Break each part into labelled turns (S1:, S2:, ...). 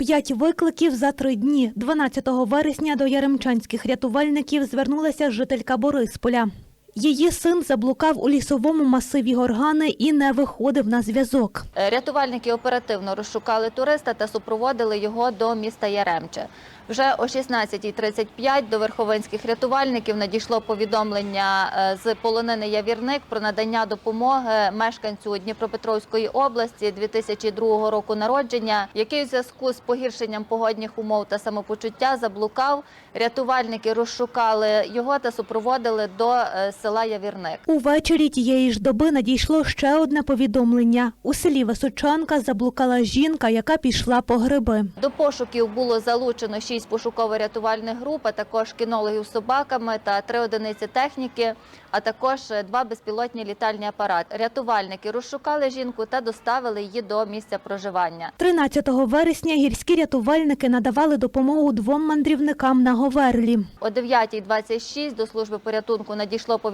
S1: П'ять викликів за три дні. 12 вересня до яремчанських рятувальників звернулася жителька Борисполя. Її син заблукав у лісовому масиві горгани і не виходив на зв'язок.
S2: Е, Рятувальники оперативно розшукали туриста та супроводили його до міста Яремче. Вже о 16.35 до верховинських рятувальників надійшло повідомлення е, з полонини Явірник про надання допомоги мешканцю Дніпропетровської області 2002 року народження, який у зв'язку з погіршенням погодних умов та самопочуття заблукав. Рятувальники розшукали його та супроводили до е, села Явірник.
S1: Увечері тієї ж доби надійшло ще одне повідомлення. У селі Височанка заблукала жінка, яка пішла по гриби.
S2: До пошуків було залучено шість пошуково-рятувальних груп, а також кінологів з собаками та три одиниці техніки, а також два безпілотні літальні апарати. Рятувальники розшукали жінку та доставили її до місця проживання.
S1: 13 вересня гірські рятувальники надавали допомогу двом мандрівникам на Говерлі.
S2: О 9.26 до служби порятунку надійшло повідомлення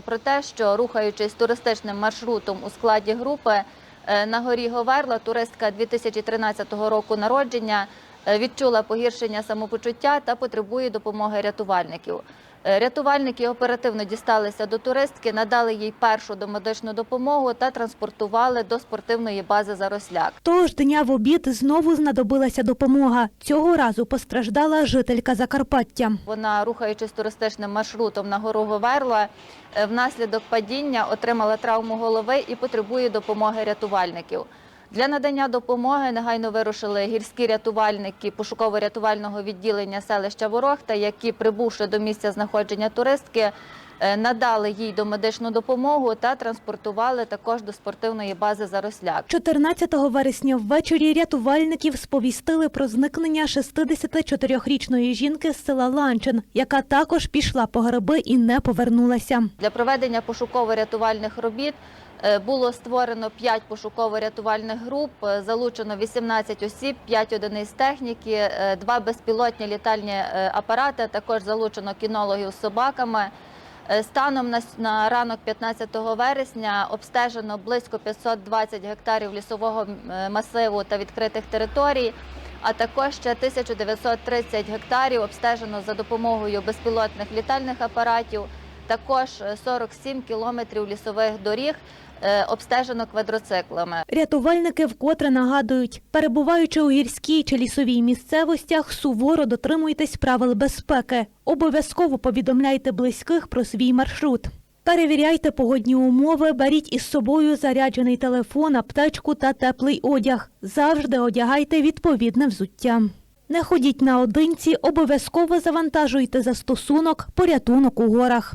S2: про те, що рухаючись туристичним маршрутом у складі групи е, на горі Говерла, туристка 2013 року народження відчула погіршення самопочуття та потребує допомоги рятувальників. Е, Рятувальники оперативно дісталися до туристки, надали їй першу домедичну допомогу та транспортували до спортивної бази Заросляк.
S1: Того ж дня в обід знову знадобилася допомога. Цього разу постраждала жителька Закарпаття.
S2: Вона, рухаючись туристичним маршрутом на гору Говерла, е, внаслідок падіння отримала травму голови і потребує допомоги рятувальників. Для надання допомоги негайно вирушили гірські рятувальники пошуково-рятувального відділення селища Ворохта, які, прибувши до місця знаходження туристки, е, надали їй домедичну допомогу та транспортували також до спортивної бази Заросляк.
S1: 14 вересня ввечері рятувальників сповістили про зникнення 64-річної жінки з села Ланчин, яка також пішла по гриби і не повернулася.
S2: Для проведення пошуково-рятувальних робіт було створено 5 пошуково-рятувальних груп, е, залучено 18 осіб, 5 одиниць техніки, 2 безпілотні літальні е, апарати, також залучено кінологів з собаками. Е, Станом на, ранок 15 вересня обстежено близько 520 гектарів лісового е, масиву та відкритих територій, а також ще 1930 гектарів обстежено за допомогою безпілотних літальних апаратів. Також е, 47 кілометрів лісових доріг е, обстежено квадроциклами.
S1: Рятувальники вкотре нагадують, перебуваючи у гірській чи лісовій місцевостях, суворо дотримуйтесь правил безпеки. Обов'язково повідомляйте близьких про свій маршрут. Перевіряйте погодні умови, беріть із собою заряджений телефон, аптечку та теплий одяг. Завжди одягайте відповідне взуття. Не ходіть наодинці, обов'язково завантажуйте застосунок порятунок у горах.